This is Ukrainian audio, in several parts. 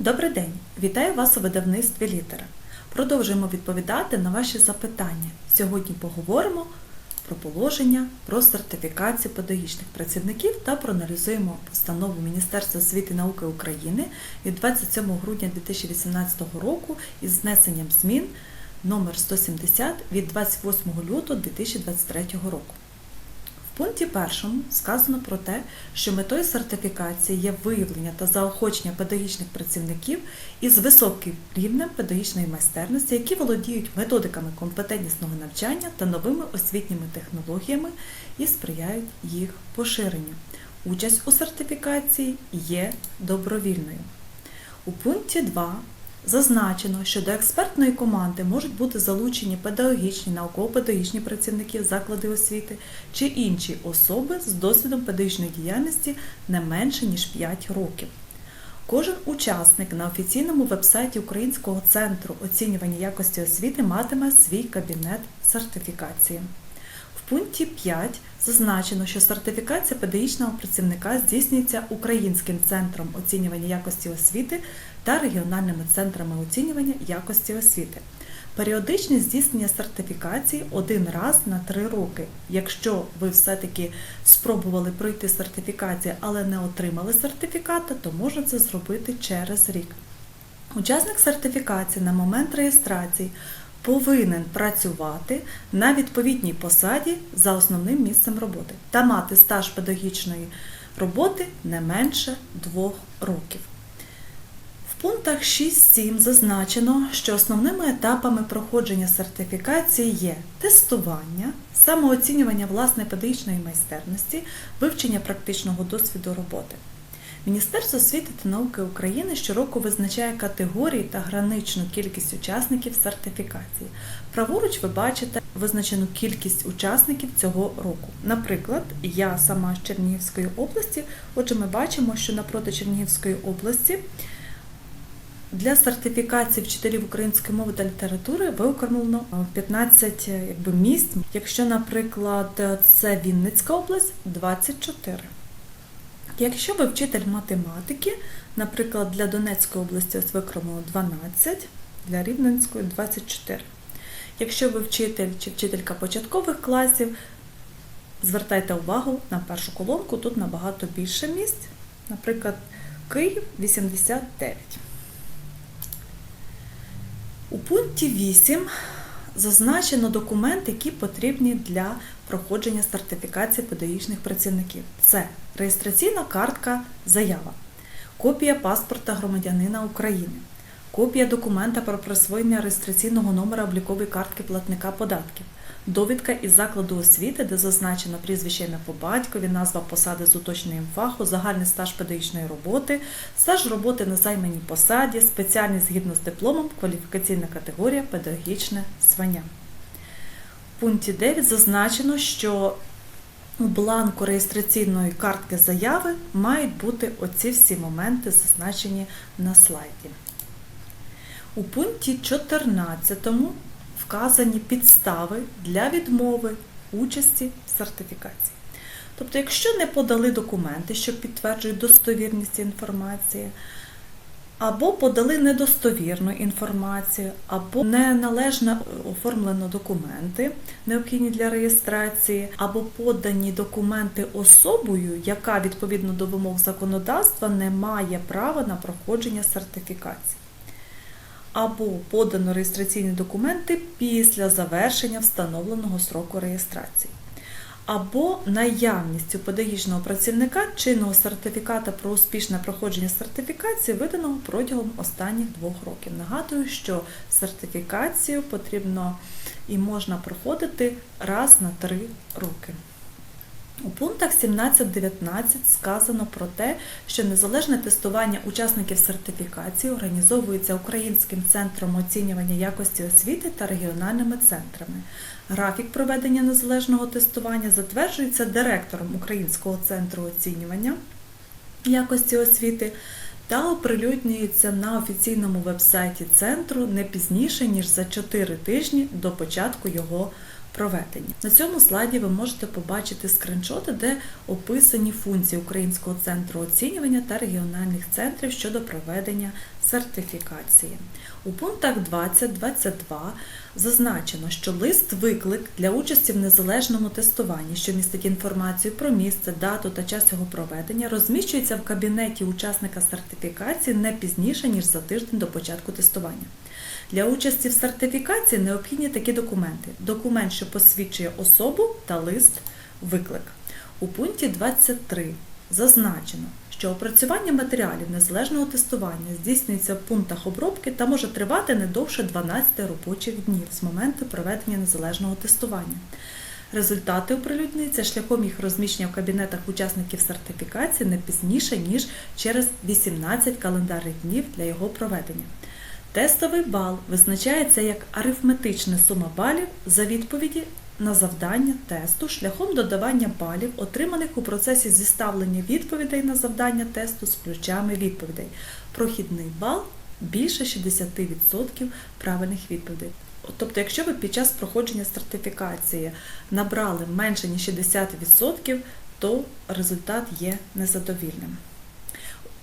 Добрий день! Вітаю вас у видавництві Літера. Продовжуємо відповідати на ваші запитання. Сьогодні поговоримо про положення, про сертифікацію педагогічних працівників та проаналізуємо постанову Міністерства освіти і науки України від 27 грудня 2018 року із знесенням змін номер 170 від 28 лютого 2023 року. Пункті першому сказано про те, що метою сертифікації є виявлення та заохочення педагогічних працівників із високим рівнем педагогічної майстерності, які володіють методиками компетентнісного навчання та новими освітніми технологіями і сприяють їх поширенню. Участь у сертифікації є добровільною. У пункті 2 Зазначено, що до експертної команди можуть бути залучені педагогічні, науково-педагогічні працівники заклади освіти чи інші особи з досвідом педагогічної діяльності не менше ніж 5 років. Кожен учасник на офіційному вебсайті Українського центру оцінювання якості освіти матиме свій кабінет сертифікації. В пункті 5 зазначено, що сертифікація педагогічного працівника здійснюється Українським центром оцінювання якості освіти та регіональними центрами оцінювання якості освіти. Періодичність здійснення сертифікації один раз на три роки. Якщо ви все-таки спробували пройти сертифікацію, але не отримали сертифіката, то можна це зробити через рік. Учасник сертифікації на момент реєстрації повинен працювати на відповідній посаді за основним місцем роботи та мати стаж педагогічної роботи не менше двох років. В пунктах 6-7 зазначено, що основними етапами проходження сертифікації є тестування, самооцінювання власної педагогічної майстерності, вивчення практичного досвіду роботи. Міністерство освіти та науки України щороку визначає категорії та граничну кількість учасників сертифікації. Праворуч ви бачите визначену кількість учасників цього року. Наприклад, я сама з Чернігівської області, отже, ми бачимо, що напроти Чернігівської області для сертифікації вчителів української мови та літератури виокремлено 15 якби, місць. Якщо, наприклад, це Вінницька область 24. Якщо ви вчитель математики, наприклад, для Донецької області ось викремлено 12, для Рівненської 24. Якщо ви вчитель чи вчителька початкових класів, звертайте увагу на першу колонку, тут набагато більше місць. Наприклад, Київ 89. У пункті 8 зазначено документи, які потрібні для проходження сертифікації педагогічних працівників. Це реєстраційна картка заява, копія паспорта громадянина України, копія документа про присвоєння реєстраційного номера облікової картки платника податків, довідка із закладу освіти, де зазначено прізвище ім'я по батькові, назва посади з уточненням фаху, загальний стаж педагогічної роботи, стаж роботи на займаній посаді, спеціальність згідно з дипломом, кваліфікаційна категорія, педагогічне звання. В пункті 9 зазначено, що у бланку реєстраційної картки заяви мають бути оці всі моменти, зазначені на слайді. У пункті 14 вказані підстави для відмови участі в сертифікації. Тобто, якщо не подали документи, що підтверджують достовірність інформації, або подали недостовірну інформацію, або неналежно оформлено документи, необхідні для реєстрації, або подані документи особою, яка відповідно до вимог законодавства не має права на проходження сертифікації. Або подано реєстраційні документи після завершення встановленого строку реєстрації або наявністю педагогічного працівника чинного сертифіката про успішне проходження сертифікації, виданого протягом останніх двох років. Нагадую, що сертифікацію потрібно і можна проходити раз на три роки. У пунктах 17-19 сказано про те, що незалежне тестування учасників сертифікації організовується Українським центром оцінювання якості освіти та регіональними центрами. Графік проведення незалежного тестування затверджується директором Українського центру оцінювання якості освіти та оприлюднюється на офіційному вебсайті центру не пізніше, ніж за 4 тижні до початку його проведення. На цьому слайді ви можете побачити скриншоти, де описані функції Українського центру оцінювання та регіональних центрів щодо проведення сертифікації. У пунктах 20-22 зазначено, що лист-виклик для участі в незалежному тестуванні, що містить інформацію про місце, дату та час його проведення, розміщується в кабінеті учасника сертифікації не пізніше, ніж за тиждень до початку тестування. Для участі в сертифікації необхідні такі документи: документ, що посвідчує особу та лист-виклик. У пункті 23 зазначено, що опрацювання матеріалів незалежного тестування здійснюється в пунктах обробки та може тривати не довше 12 робочих днів з моменту проведення незалежного тестування. Результати оприлюднюються шляхом їх розміщення в кабінетах учасників сертифікації не пізніше, ніж через 18 календарних днів для його проведення. Тестовий бал визначається як арифметична сума балів за відповіді на завдання тесту шляхом додавання балів, отриманих у процесі зіставлення відповідей на завдання тесту з ключами відповідей. Прохідний бал більше 60% правильних відповідей. Тобто, якщо ви під час проходження сертифікації набрали менше ніж 60%, то результат є незадовільним.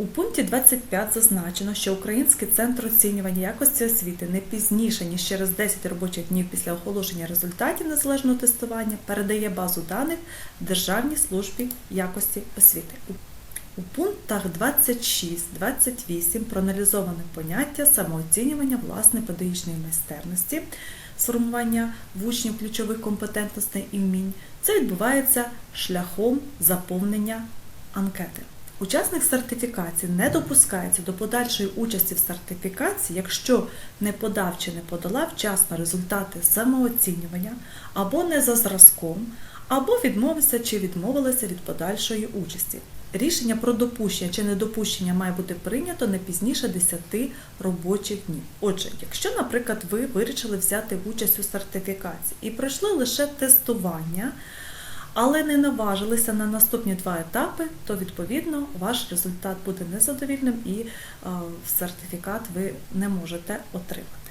У пункті 25 зазначено, що Український центр оцінювання якості освіти не пізніше, ніж через 10 робочих днів після оголошення результатів незалежного тестування передає базу даних Державній службі якості освіти. У пунктах 26-28 проаналізоване поняття самооцінювання власної педагогічної майстерності, сформування в учнів ключових компетентностей і вмінь. Це відбувається шляхом заповнення анкети. Учасник сертифікації не допускається до подальшої участі в сертифікації, якщо не подав чи не подала вчасно результати самооцінювання або не за зразком, або відмовився чи відмовилася від подальшої участі. Рішення про допущення чи недопущення має бути прийнято не пізніше 10 робочих днів. Отже, якщо, наприклад, ви вирішили взяти участь у сертифікації і пройшли лише тестування, але не наважилися на наступні два етапи, то відповідно ваш результат буде незадовільним і а, сертифікат ви не можете отримати.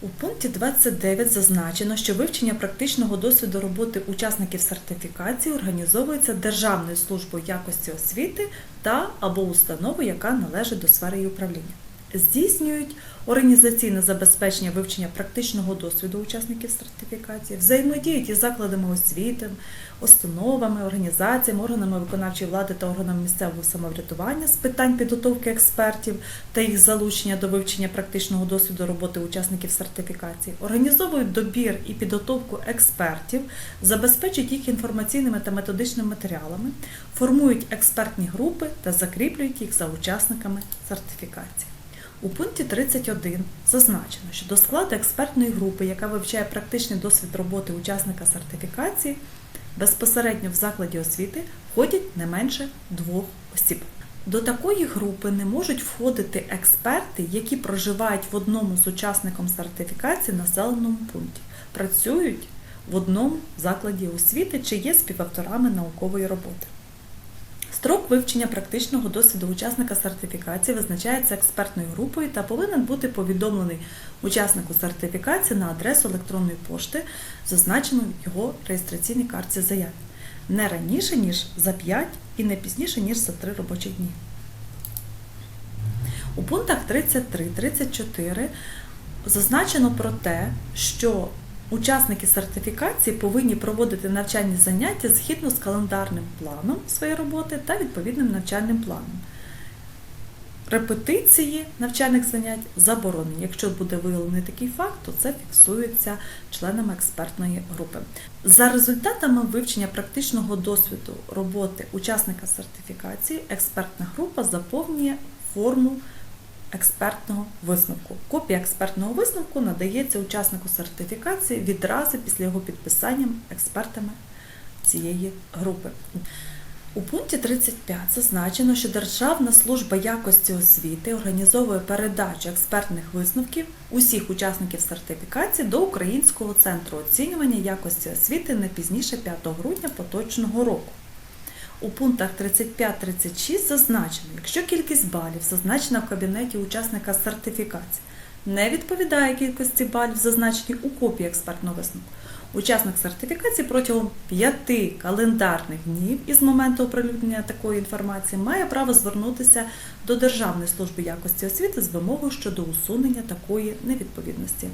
У пункті 29 зазначено, що вивчення практичного досвіду роботи учасників сертифікації організовується Державною службою якості освіти та або установою, яка належить до сфери її управління. Здійснюють організаційне забезпечення вивчення практичного досвіду учасників сертифікації, взаємодіють із закладами освіти, установами, організаціями, органами виконавчої влади та органами місцевого самоврядування з питань підготовки експертів та їх залучення до вивчення практичного досвіду роботи учасників сертифікації, організовують добір і підготовку експертів, забезпечують їх інформаційними та методичними матеріалами, формують експертні групи та закріплюють їх за учасниками сертифікації. У пункті 31 зазначено, що до складу експертної групи, яка вивчає практичний досвід роботи учасника сертифікації, безпосередньо в закладі освіти входять не менше двох осіб. До такої групи не можуть входити експерти, які проживають в одному з учасником сертифікації населеному пункті, працюють в одному закладі освіти чи є співавторами наукової роботи. Строк вивчення практичного досвіду учасника сертифікації визначається експертною групою та повинен бути повідомлений учаснику сертифікації на адресу електронної пошти, зазначену в його реєстраційній картці заяви, не раніше, ніж за 5 і не пізніше, ніж за 3 робочі дні. У пунктах 33-34 зазначено про те, що Учасники сертифікації повинні проводити навчальні заняття згідно з календарним планом своєї роботи та відповідним навчальним планом. Репетиції навчальних занять заборонені. Якщо буде виявлений такий факт, то це фіксується членами експертної групи. За результатами вивчення практичного досвіду роботи учасника сертифікації, експертна група заповнює форму експертного висновку. Копія експертного висновку надається учаснику сертифікації відразу після його підписання експертами цієї групи. У пункті 35 зазначено, що Державна служба якості освіти організовує передачу експертних висновків усіх учасників сертифікації до Українського центру оцінювання якості освіти не пізніше 5 грудня поточного року. У пунктах 35-36 зазначено, якщо кількість балів зазначена в кабінеті учасника сертифікації не відповідає кількості балів, зазначеній у копії експертного висновку, учасник сертифікації протягом 5 календарних днів із моменту оприлюднення такої інформації має право звернутися до Державної служби якості освіти з вимогою щодо усунення такої невідповідності.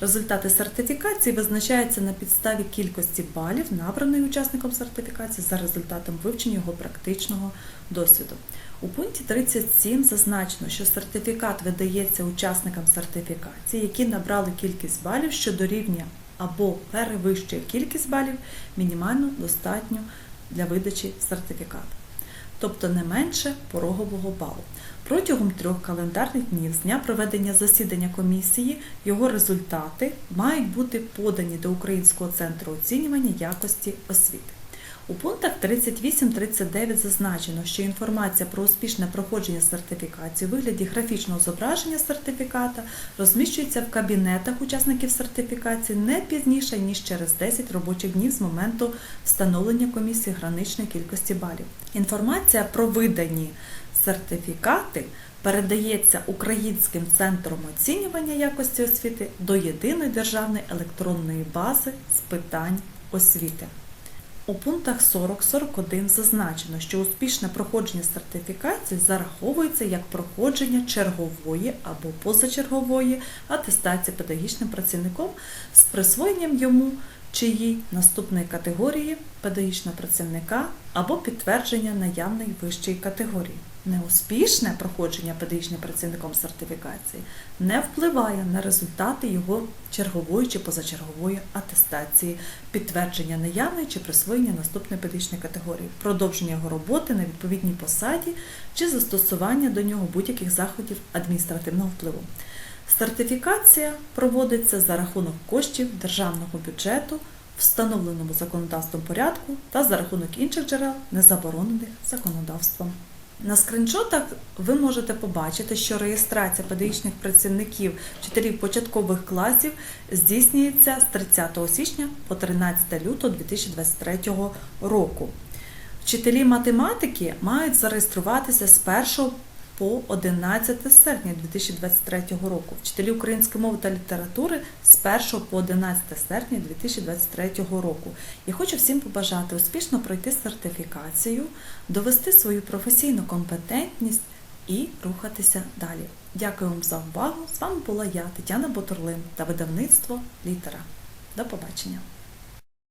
Результати сертифікації визначаються на підставі кількості балів, набраної учасником сертифікації за результатом вивчення його практичного досвіду. У пункті 37 зазначено, що сертифікат видається учасникам сертифікації, які набрали кількість балів, що дорівнює або перевищує кількість балів, мінімально достатньо для видачі сертифікату, тобто не менше порогового балу. Протягом трьох календарних днів з дня проведення засідання комісії його результати мають бути подані до Українського центру оцінювання якості освіти. У пунктах 38-39 зазначено, що інформація про успішне проходження сертифікації у вигляді графічного зображення сертифіката розміщується в кабінетах учасників сертифікації не пізніше, ніж через 10 робочих днів з моменту встановлення комісії граничної кількості балів. Інформація про видані сертифікати передається Українським центром оцінювання якості освіти до єдиної державної електронної бази з питань освіти. У пунктах 40-41 зазначено, що успішне проходження сертифікації зараховується як проходження чергової або позачергової атестації педагогічним працівником з присвоєнням йому чи її наступної категорії педагогічного працівника або підтвердження наявної вищої категорії. Неуспішне проходження педагогічним працівником сертифікації не впливає на результати його чергової чи позачергової атестації, підтвердження наявної чи присвоєння наступної педагогічної категорії, продовження його роботи на відповідній посаді чи застосування до нього будь-яких заходів адміністративного впливу. Сертифікація проводиться за рахунок коштів державного бюджету, встановленому законодавством порядку та за рахунок інших джерел, не заборонених законодавством. На скриншотах ви можете побачити, що реєстрація педагогічних працівників вчителів початкових класів здійснюється з 30 січня по 13 лютого 2023 року. Вчителі математики мають зареєструватися з 1 по 11 серпня 2023 року. Вчителі української мови та літератури з 1 по 11 серпня 2023 року. Я хочу всім побажати успішно пройти сертифікацію, довести свою професійну компетентність і рухатися далі. Дякую вам за увагу. З вами була я, Тетяна Ботурлин та видавництво Літера. До побачення!